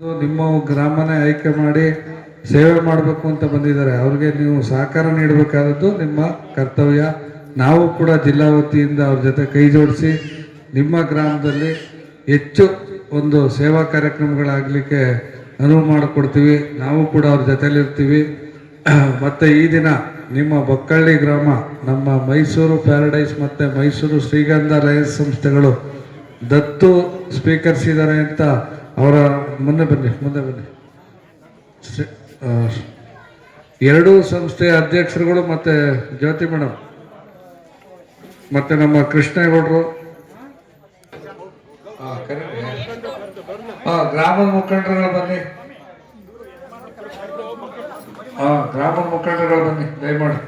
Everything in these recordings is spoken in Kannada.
ನಿಮ್ಮ ಗ್ರಾಮನೇ ಆಯ್ಕೆ ಮಾಡಿ ಸೇವೆ ಮಾಡಬೇಕು ಅಂತ ಬಂದಿದ್ದಾರೆ. ಅವ್ರಿಗೆ ನೀವು ಸಹಕಾರ ನೀಡಬೇಕಾದದ್ದು ನಿಮ್ಮ ಕರ್ತವ್ಯ. ನಾವು ಕೂಡ ಜಿಲ್ಲಾ ವತಿಯಿಂದ ಅವ್ರ ಜೊತೆ ಕೈ ಜೋಡಿಸಿ ನಿಮ್ಮ ಗ್ರಾಮದಲ್ಲಿ ಹೆಚ್ಚು ಒಂದು ಸೇವಾ ಕಾರ್ಯಕ್ರಮಗಳಾಗಲಿಕ್ಕೆ ಅನುವು ಮಾಡಿಕೊಡ್ತೀವಿ. ನಾವು ಕೂಡ ಅವ್ರ ಜೊತೆಲಿರ್ತೀವಿ. ಮತ್ತು ಈ ದಿನ ನಿಮ್ಮ ಬೊಕ್ಕಳ್ಳಿ ಗ್ರಾಮ, ನಮ್ಮ ಮೈಸೂರು ಪ್ಯಾರಡೈಸ್ ಮತ್ತು ಮೈಸೂರು ಶ್ರೀಗಂಧ ಲಯನ್ಸ್ ಸಂಸ್ಥೆಗಳು ದತ್ತು ಸ್ವೀಕರಿಸಿದ್ದಾರೆ ಅಂತ ಅವರ ಮುಂದೆ ಬನ್ನಿ ಮುಂದೆ ಬನ್ನಿ. ಎರಡೂ ಸಂಸ್ಥೆಯ ಅಧ್ಯಕ್ಷರುಗಳು ಮತ್ತೆ ಜ್ಯೋತಿ ಮೇಡಮ್ ಮತ್ತೆ ನಮ್ಮ ಕೃಷ್ಣೇಗೌಡರು. ಆ, ಗ್ರಾಮದ ಮುಖಂಡರುಗಳು ಬನ್ನಿ. ಹಾಂ ಗ್ರಾಮದ ಮುಖಂಡರುಗಳು ಬನ್ನಿ ದಯಮಾಡಿ.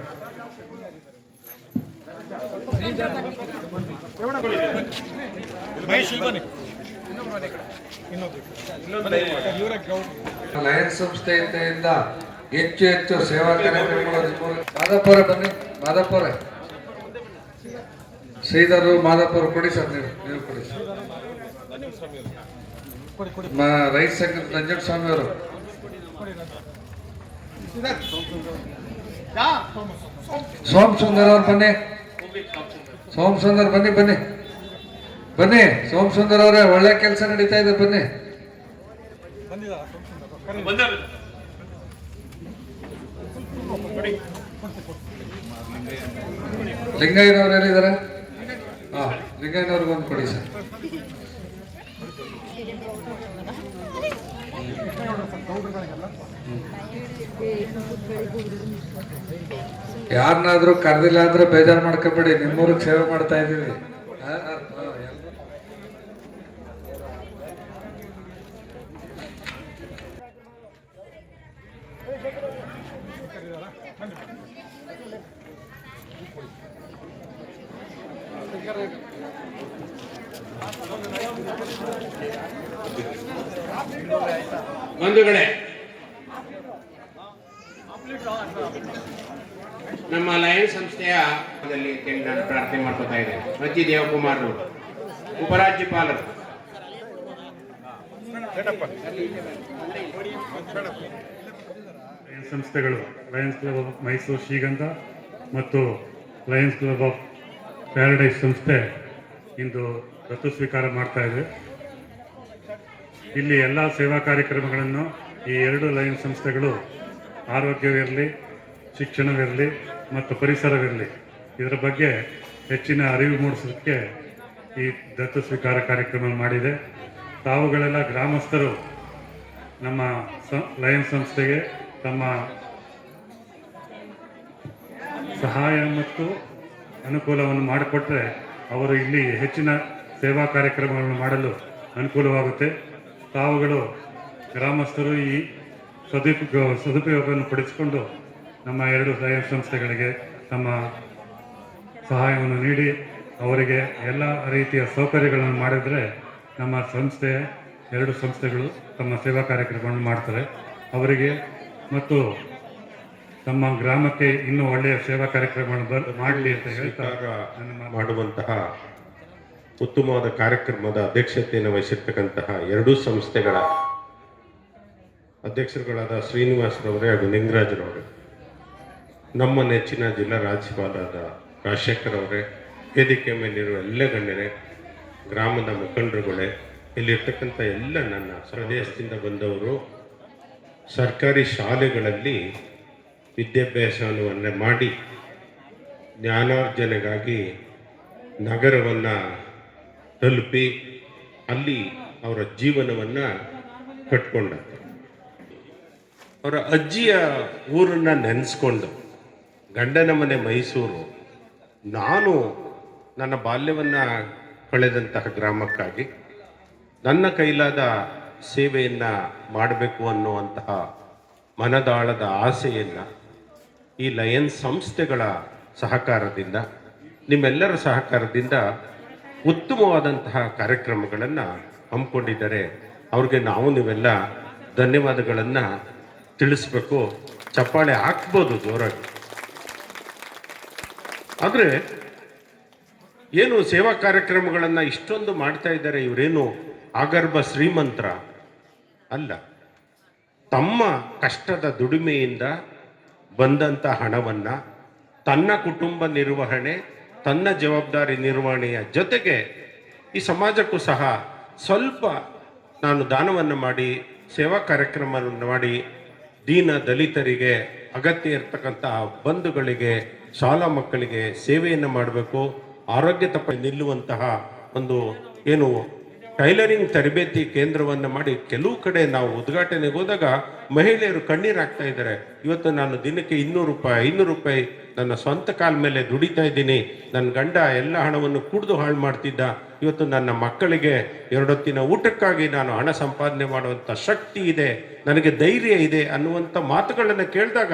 ಲಯನ್ಸ್ ಸಂಸ್ಥೆಯಿಂದ ಹೆಚ್ಚು ಹೆಚ್ಚು ಸೇವಾ ಕಾರ್ಯಕ್ರಮಗಳು ಮಾದಪ್ಪರ ಬನ್ನಿ ಮಾದಪ್ಪರ ಶ್ರೀಧರು ಮಾದಪ್ಪರ ಕೊಡಿ ಸರ್ ನೀವು ನೀವು ಕೊಡಿ ಸರ್. ರೈತ ಸಂಘದ ನಂಜನ ಸ್ವಾಮಿ ಅವರು. ಸೋಮ್ ಸುಂದರ್ ಅವ್ರು ಬನ್ನಿ. ಸೋಮ್ ಸುಂದರ್ ಬನ್ನಿ ಬನ್ನಿ. ಬನ್ನಿ ಸೋಮ್ ಸುಂದರ್ ಅವರೇ, ಒಳ್ಳೆ ಕೆಲಸ ನಡೀತಾ ಇದೆ, ಬನ್ನಿ. ಲಿಂಗಯ್ಯನವ್ರು ಎಲ್ಲಿದ್ದಾರೆ? ಹಾ ಲಿಂಗಯ್ಯನವ್ರಿಗೆ ಒಂದು ಕೊಡಿ ಸರ್. ಯಾರನ್ನಾದ್ರೂ ಕರೆದಿಲ್ಲ ಅಂದ್ರೆ ಬೇಜಾರು ಮಾಡ್ಕೋಬೇಡಿ, ನಿಮ್ಮೂರಿಗೆ ಸೇವೆ ಮಾಡ್ತಾ ಇದ್ದೀವಿ. ಬಂಧುಗಳೇ ನಮ್ಮ ಲಯನ್ ಸಂಸ್ಥೆಯ ನಾನು ಪ್ರಾರ್ಥನೆ ಮಾಡ್ಕೋತಾ ಇದ್ದೇನೆ. ಅಜ್ಜಿ ದೇವಕುಮಾರ್ ಅವರು. ಉಪರಾಜ್ಯಪಾಲರು. ಸಂಸ್ಥೆಗಳು ಲಯನ್ಸ್ ಕ್ಲಬ್ ಆಫ್ ಮೈಸೂರು ಶ್ರೀಗಂಧ ಮತ್ತು ಲಯನ್ಸ್ ಕ್ಲಬ್ ಆಫ್ ಪ್ಯಾರಡೈಸ್ ಸಂಸ್ಥೆ ಇಂದು ದತ್ತು ಸ್ವೀಕಾರ ಮಾಡ್ತಾ ಇದೆ. ಇಲ್ಲಿ ಎಲ್ಲ ಸೇವಾ ಕಾರ್ಯಕ್ರಮಗಳನ್ನು ಈ ಎರಡು ಲಯನ್ಸ್ ಸಂಸ್ಥೆಗಳು ಆರೋಗ್ಯವಿರಲಿ, ಶಿಕ್ಷಣವಿರಲಿ ಮತ್ತು ಪರಿಸರವಿರಲಿ ಇದರ ಬಗ್ಗೆ ಹೆಚ್ಚಿನ ಅರಿವು ಮೂಡಿಸೋದಕ್ಕೆ ಈ ದತ್ತು ಸ್ವೀಕಾರ ಕಾರ್ಯಕ್ರಮ ಮಾಡಿದೆ. ತಾವುಗಳೆಲ್ಲ ಗ್ರಾಮಸ್ಥರು ನಮ್ಮ ಸ, ಲಯನ್ ಸಂಸ್ಥೆಗೆ ತಮ್ಮ ಸಹಾಯ ಮತ್ತು ಅನುಕೂಲವನ್ನು ಮಾಡಿಕೊಟ್ರೆ ಅವರು ಇಲ್ಲಿ ಹೆಚ್ಚಿನ ಸೇವಾ ಕಾರ್ಯಕ್ರಮಗಳನ್ನು ಮಾಡಲು ಅನುಕೂಲವಾಗುತ್ತೆ. ತಾವುಗಳು ಗ್ರಾಮಸ್ಥರು ಈ ಸದುಪಯೋಗ ಸದುಪಯೋಗವನ್ನು ಪಡಿಸಿಕೊಂಡು ನಮ್ಮ ಎರಡು ಲಯನ್ಸ್ ಸಂಸ್ಥೆಗಳಿಗೆ ತಮ್ಮ ಸಹಾಯವನ್ನು ನೀಡಿ ಅವರಿಗೆ ಎಲ್ಲ ರೀತಿಯ ಸೌಕರ್ಯಗಳನ್ನು ಮಾಡಿದರೆ ನಮ್ಮ ಸಂಸ್ಥೆ ಎರಡು ಸಂಸ್ಥೆಗಳು ತಮ್ಮ ಸೇವಾ ಕಾರ್ಯಕ್ರಮಗಳನ್ನು ಮಾಡ್ತಾರೆ ಅವರಿಗೆ ಮತ್ತು ತಮ್ಮ ಗ್ರಾಮಕ್ಕೆ ಇನ್ನೂ ಒಳ್ಳೆಯ ಸೇವಾ ಕಾರ್ಯಕ್ರಮಗಳನ್ನು ಮಾಡಲಿ ಅಂತ ಮಾತು. ಮಾಡುವಂತಹ ಉತ್ತಮವಾದ ಕಾರ್ಯಕ್ರಮದ ಅಧ್ಯಕ್ಷತೆಯನ್ನು ವಹಿಸಿರ್ತಕ್ಕಂತಹ ಎರಡೂ ಸಂಸ್ಥೆಗಳ ಅಧ್ಯಕ್ಷರುಗಳಾದ ಶ್ರೀನಿವಾಸರವರೇ ಹಾಗೂ ನಿಂಗರಾಜರವರೇ ನಮ್ಮ ನೆಚ್ಚಿನ ಜಿಲ್ಲಾ ರಾಜ್ಯಪಾಲರಾದ ರಾಜಶೇಖರ್ ಅವರೇ ವೇದಿಕೆ ಮೇಲಿರುವ ಎಲ್ಲ ಗಣ್ಯರೇ, ಗ್ರಾಮದ ಮುಖಂಡರುಗಳೇ, ಇಲ್ಲಿರ್ತಕ್ಕಂಥ ಎಲ್ಲ ನನ್ನ ಸ್ವದೇಶದಿಂದ ಬಂದವರು, ಸರ್ಕಾರಿ ಶಾಲೆಗಳಲ್ಲಿ ವಿದ್ಯಾಭ್ಯಾಸವನ್ನು ಮಾಡಿ ಜ್ಞಾನಾರ್ಜನೆಗಾಗಿ ನಗರವನ್ನು ತಲುಪಿ ಅಲ್ಲಿ ಅವರ ಜೀವನವನ್ನು ಕಟ್ಕೊಂಡ ಅವರ ಅಜ್ಜಿಯ ಊರನ್ನು ನೆನೆಸ್ಕೊಂಡು ಗಂಡನ ಮನೆ ಮೈಸೂರು, ನಾನು ನನ್ನ ಬಾಲ್ಯವನ್ನು ಕಳೆದಂತಹ ಗ್ರಾಮಕ್ಕಾಗಿ ನನ್ನ ಕೈಲಾದ ಸೇವೆಯನ್ನು ಮಾಡಬೇಕು ಅನ್ನುವಂತಹ ಮನದಾಳದ ಆಸೆಯನ್ನು ಈ ಲಯನ್ ಸಂಸ್ಥೆಗಳ ಸಹಕಾರದಿಂದ, ನಿಮ್ಮೆಲ್ಲರ ಸಹಕಾರದಿಂದ ಉತ್ತಮವಾದಂತಹ ಕಾರ್ಯಕ್ರಮಗಳನ್ನು ಹಮ್ಮಿಕೊಂಡಿದ್ದಾರೆ. ಅವ್ರಿಗೆ ನಾವು ನೀವೆಲ್ಲ ಧನ್ಯವಾದಗಳನ್ನು ತಿಳಿಸ್ಬೇಕು. ಚಪ್ಪಾಳೆ ಹಾಕ್ಬೋದು ಜೋರಾಗಿ. ಆದರೆ ಏನು ಸೇವಾ ಕಾರ್ಯಕ್ರಮಗಳನ್ನು ಇಷ್ಟೊಂದು ಮಾಡ್ತಾ ಇದ್ದಾರೆ ಇವರೇನು ಆಗರ್ಭ ಶ್ರೀಮಂತ್ರ? ಅಲ್ಲ, ತಮ್ಮ ಕಷ್ಟದ ದುಡಿಮೆಯಿಂದ ಬಂದಂಥ ಹಣವನ್ನು ತನ್ನ ಕುಟುಂಬ ನಿರ್ವಹಣೆ, ತನ್ನ ಜವಾಬ್ದಾರಿ ನಿರ್ವಹಣೆಯ ಜೊತೆಗೆ ಈ ಸಮಾಜಕ್ಕೂ ಸಹ ಸ್ವಲ್ಪ ನಾನು ದಾನವನ್ನು ಮಾಡಿ, ಸೇವಾ ಕಾರ್ಯಕ್ರಮವನ್ನು ಮಾಡಿ ದೀನ ದಲಿತರಿಗೆ ಅಗತ್ಯ ಇರತಕ್ಕಂತಹ ಬಂಧುಗಳಿಗೆ, ಶಾಲಾ ಮಕ್ಕಳಿಗೆ ಸೇವೆಯನ್ನು ಮಾಡಬೇಕು. ಆರೋಗ್ಯ ತಪ್ಪ ನಿಲ್ಲುವಂತಹ ಒಂದು ಏನು ಟೈಲರಿಂಗ್ ತರಬೇತಿ ಕೇಂದ್ರವನ್ನು ಮಾಡಿ ಕೆಲವು ಕಡೆ ನಾವು ಉದ್ಘಾಟನೆಗೆ ಹೋದಾಗ ಮಹಿಳೆಯರು ಕಣ್ಣೀರು ಇದ್ದಾರೆ. ಇವತ್ತು ನಾನು ದಿನಕ್ಕೆ ಇನ್ನೂರು ರೂಪಾಯಿ, ಐನೂರು ರೂಪಾಯಿ ನನ್ನ ಸ್ವಂತ ಕಾಲ ಮೇಲೆ ದುಡಿತಾ ಇದ್ದೀನಿ. ನನ್ನ ಗಂಡ ಎಲ್ಲ ಹಣವನ್ನು ಕುಡಿದು ಹಾಳು ಮಾಡ್ತಿದ್ದ. ಇವತ್ತು ನನ್ನ ಮಕ್ಕಳಿಗೆ ಎರಡೊತ್ತಿನ ಊಟಕ್ಕಾಗಿ ನಾನು ಹಣ ಸಂಪಾದನೆ ಮಾಡುವಂಥ ಶಕ್ತಿ ಇದೆ. ನನಗೆ ಧೈರ್ಯ ಇದೆ ಅನ್ನುವಂಥ ಮಾತುಗಳನ್ನು ಕೇಳಿದಾಗ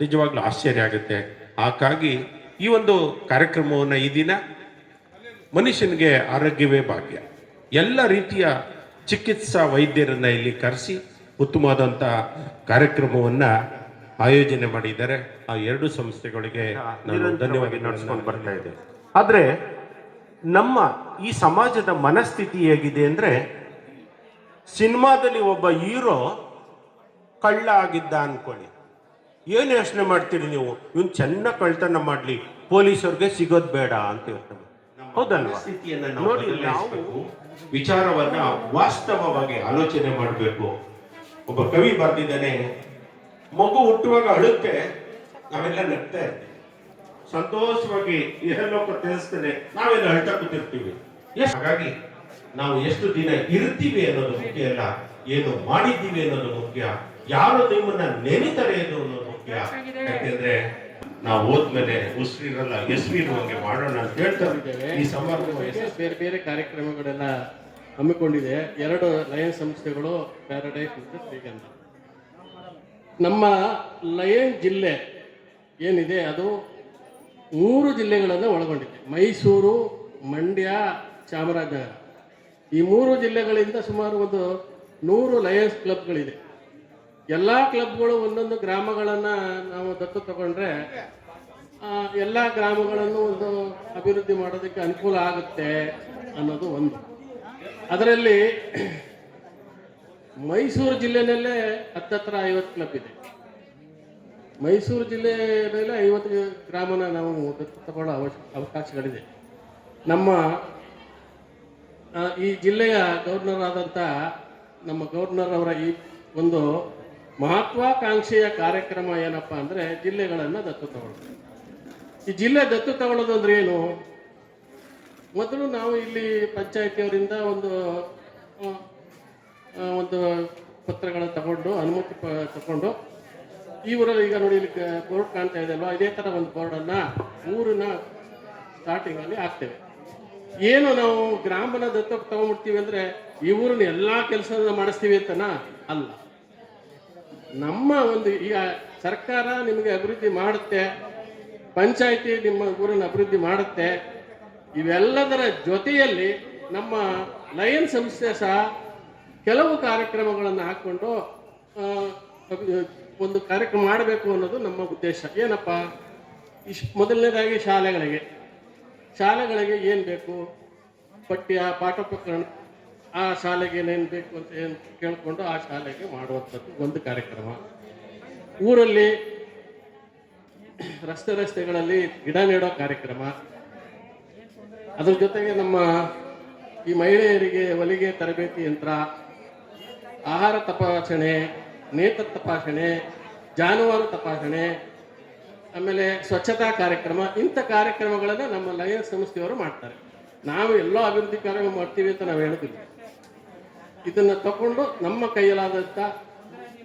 ನಿಜವಾಗ್ಲೂ ಆಶ್ಚರ್ಯ ಆಗುತ್ತೆ. ಹಾಗಾಗಿ ಈ ಒಂದು ಕಾರ್ಯಕ್ರಮವನ್ನು ಈ ದಿನ ಮನುಷ್ಯನಿಗೆ ಆರೋಗ್ಯವೇ ಭಾಗ್ಯ. ಎಲ್ಲ ರೀತಿಯ ಚಿಕಿತ್ಸಾ ವೈದ್ಯರನ್ನು ಇಲ್ಲಿ ಕರೆಸಿ ಉತ್ತಮವಾದಂಥ ಕಾರ್ಯಕ್ರಮವನ್ನು ಆಯೋಜನೆ ಮಾಡಿದ್ದಾರೆ. ಆ ಎರಡು ಸಂಸ್ಥೆಗಳಿಗೆ ನಾನು ಧನ್ಯವಾಗಿ ನಡೆಸ್ಕೊಂಡು ಬರ್ತಾ ಇದ್ದೇನೆ. ಆದರೆ ನಮ್ಮ ಈ ಸಮಾಜದ ಮನಸ್ಥಿತಿ ಹೇಗಿದೆ ಅಂದರೆ ಸಿನಿಮಾದಲ್ಲಿ ಒಬ್ಬ ಹೀರೋ ಕಳ್ಳ ಆಗಿದ್ದ ಅನ್ಕೊಳ್ಳಿ. ಏನು ಯೋಚನೆ ಮಾಡ್ತೀರಿ ನೀವು? ಇವ್ನು ಚೆನ್ನಾಗಿ ಕಳ್ತನ ಮಾಡ್ಲಿ. ಪೊಲೀಸರಿಗೆ ಸಿಗೋದ್ ಬೇಡ ಅಂತ ಹೇಳ್ತಾರೆ ಹೌದಲ್ವಾ? ನೋಡಿ ನಾವು ವಿಚಾರವನ್ನ ವಾಸ್ತವವಾಗಿ ಆಲೋಚನೆ ಮಾಡಬೇಕು. ಒಬ್ಬ ಕವಿ ಬರ್ದಿದ್ದಾನೆ ಮಗು ಹುಟ್ಟುವಾಗ ಅಳುತ್ತೆ ನಾವೆಲ್ಲ ನಗ್ತಾ ಇರ್ತೀವಿ. ಸಂತೋಷವಾಗಿ ಇಹಲೋಕ ತಿಳಿಸ್ತೇನೆ ನಾವೆಲ್ಲ ಅಳ್ತಾ ಕೂತಿರ್ತೀವಿ. ಹಾಗಾಗಿ ನಾವು ಎಷ್ಟು ದಿನ ಇರ್ತೀವಿ ಅನ್ನೋದು ಮುಖ್ಯ ಅಲ್ಲ ಏನು ಮಾಡಿದ್ದೀವಿ ಅನ್ನೋದು ಮುಖ್ಯ. ಯಾರು ನಿಮ್ಮನ್ನ ನೆನಿತಾರೆ ಅನ್ನೋದು ಮುಖ್ಯ ಯಾಕೆಂದ್ರೆ ನಾವು ಹೋದ್ಮೇಲೆ ಉಸಿರಿರಲ್ಲ ಹೆಸರಿರುವಂಗೆ ಮಾಡೋಣ ಅಂತ ಹೇಳ್ತಾರೆ ಈ ಸಮಾರಂಭ ಬೇರೆ ಬೇರೆ ಕಾರ್ಯಕ್ರಮಗಳೆಲ್ಲ ಹಮ್ಮಿಕೊಂಡಿದೆ. ಎರಡು ಲಯನ್ ಸಂಸ್ಥೆಗಳು ಪ್ಯಾರಡೈಸ್ ಮತ್ತು ಶ್ರೀಗಂಧ ನಮ್ಮ ಲಯನ್ ಜಿಲ್ಲೆ ಏನಿದೆ ಅದು ಮೂರು ಜಿಲ್ಲೆಗಳನ್ನು ಒಳಗೊಂಡಿದೆ. ಮೈಸೂರು ಮಂಡ್ಯ ಚಾಮರಾಜನಗರ. ಈ ಮೂರು ಜಿಲ್ಲೆಗಳಿಂದ ಸುಮಾರು ಒಂದು ನೂರು ಲಯನ್ಸ್ ಕ್ಲಬ್ಗಳಿದೆ. ಎಲ್ಲ ಕ್ಲಬ್ಗಳು ಒಂದೊಂದು ಗ್ರಾಮಗಳನ್ನು ನಾವು ದತ್ತು ತಗೊಂಡ್ರೆ ಎಲ್ಲ ಗ್ರಾಮಗಳನ್ನು ಒಂದು ಅಭಿವೃದ್ಧಿ ಮಾಡೋದಕ್ಕೆ ಅನುಕೂಲ ಆಗುತ್ತೆ ಅನ್ನೋದು ಒಂದು. ಅದರಲ್ಲಿ ಮೈಸೂರು ಜಿಲ್ಲೆನಲ್ಲೇ ಹತ್ತತ್ರ ಐವತ್ತು ಕ್ಲಬ್ ಇದೆ. ಮೈಸೂರು ಜಿಲ್ಲೆಯಲ್ಲಿ ಐವತ್ತು ಗ್ರಾಮನ ನಾವು ದತ್ತು ತಗೊಳ್ಳೋ ಅವಶ್ಯ ಅವಕಾಶಗಳಿದೆ. ನಮ್ಮ ಈ ಜಿಲ್ಲೆಯ ಗವರ್ನರ್ ಆದಂಥ ನಮ್ಮ ಗವರ್ನರ್ ಅವರ ಈ ಒಂದು ಮಹತ್ವಾಕಾಂಕ್ಷೆಯ ಕಾರ್ಯಕ್ರಮ ಏನಪ್ಪ ಅಂದರೆ ಜಿಲ್ಲೆಗಳನ್ನು ದತ್ತು ತಗೊಳ್ಳೋದು. ಈ ಜಿಲ್ಲೆ ದತ್ತು ತಗೊಳ್ಳೋದು ಅಂದ್ರೆ ಏನು? ಮೊದಲು ನಾವು ಇಲ್ಲಿ ಪಂಚಾಯತಿಯವರಿಂದ ಒಂದು ಒಂದು ಪತ್ರಗಳನ್ನು ತಗೊಂಡು, ಅನುಮತಿ ಪ, ತಗೊಂಡು, ಈ ಊರಲ್ಲಿ ಈಗ ನೋಡಿ ಇಲ್ಲಿ ಬೋರ್ಡ್ ಕಾಣ್ತಾ ಇದೆ ಅಲ್ವಾ? ಇದೇ ಥರ ಒಂದು ಬೋರ್ಡನ್ನು ಊರಿನ ಸ್ಟಾರ್ಟಿಂಗಲ್ಲಿ ಹಾಕ್ತೇವೆ. ಏನು ನಾವು ಗ್ರಾಮನ ದತ್ತು ತಗೊಂಡ್ಬಿಡ್ತೀವಿ ಅಂದರೆ ಈ ಊರಿನ ಎಲ್ಲ ಕೆಲಸನ ಮಾಡಿಸ್ತೀವಿ ಅಂತನಾ? ಅಲ್ಲ. ನಮ್ಮ ಒಂದು ಈಗ ಸರ್ಕಾರ ನಿಮಗೆ ಅಭಿವೃದ್ಧಿ ಮಾಡುತ್ತೆ, ಪಂಚಾಯಿತಿ ನಿಮ್ಮ ಊರನ್ನ ಅಭಿವೃದ್ಧಿ ಮಾಡುತ್ತೆ, ಇವೆಲ್ಲದರ ಜೊತೆಯಲ್ಲಿ ನಮ್ಮ ಲಯನ್ ಸಂಸ್ಥೆ ಸಹ ಕೆಲವು ಕಾರ್ಯಕ್ರಮಗಳನ್ನು ಹಾಕ್ಕೊಂಡು ಒಂದು ಕಾರ್ಯಕ್ರಮ ಮಾಡಬೇಕು ಅನ್ನೋದು ನಮ್ಮ ಉದ್ದೇಶ. ಏನಪ್ಪ? ಇಶ್, ಮೊದಲನೇದಾಗಿ ಶಾಲೆಗಳಿಗೆ. ಶಾಲೆಗಳಿಗೆ ಏನು ಬೇಕು? ಪಠ್ಯ, ಪಾಠೋಪಕರಣ ಆ ಶಾಲೆಗೆ ಏನೇನು ಬೇಕು ಅಂತ ಏನು ಕೇಳಿಕೊಂಡು ಆ ಶಾಲೆಗೆ ಮಾಡುವಂಥದ್ದು ಒಂದು ಕಾರ್ಯಕ್ರಮ. ಊರಲ್ಲಿ ರಸ್ತೆ ರಸ್ತೆಗಳಲ್ಲಿ ಗಿಡ ನೆಡೋ ಕಾರ್ಯಕ್ರಮ. ಅದ್ರ ಜೊತೆಗೆ ನಮ್ಮ ಈ ಮಹಿಳೆಯರಿಗೆ ಹೊಲಿಗೆ ತರಬೇತಿ ಯಂತ್ರ, ಆಹಾರ ತಪಾಸಣೆ, ನೇತ್ರ ತಪಾಸಣೆ, ಜಾನುವಾರು ತಪಾಸಣೆ, ಆಮೇಲೆ ಸ್ವಚ್ಛತಾ ಕಾರ್ಯಕ್ರಮ, ಇಂಥ ಕಾರ್ಯಕ್ರಮಗಳನ್ನು ನಮ್ಮ ಲಯನ್ಸ್ ಸಂಸ್ಥೆಯವರು ಮಾಡ್ತಾರೆ. ನಾವು ಎಲ್ಲೋ ಅಭಿವೃದ್ಧಿ ಕಾರ್ಯಕ್ರಮ ಮಾಡ್ತೀವಿ ಅಂತ ನಾವು ಹೇಳೋದಿಲ್ಲ. ಇದನ್ನು ತಗೊಂಡು ನಮ್ಮ ಕೈಯಲ್ಲಾದಂಥ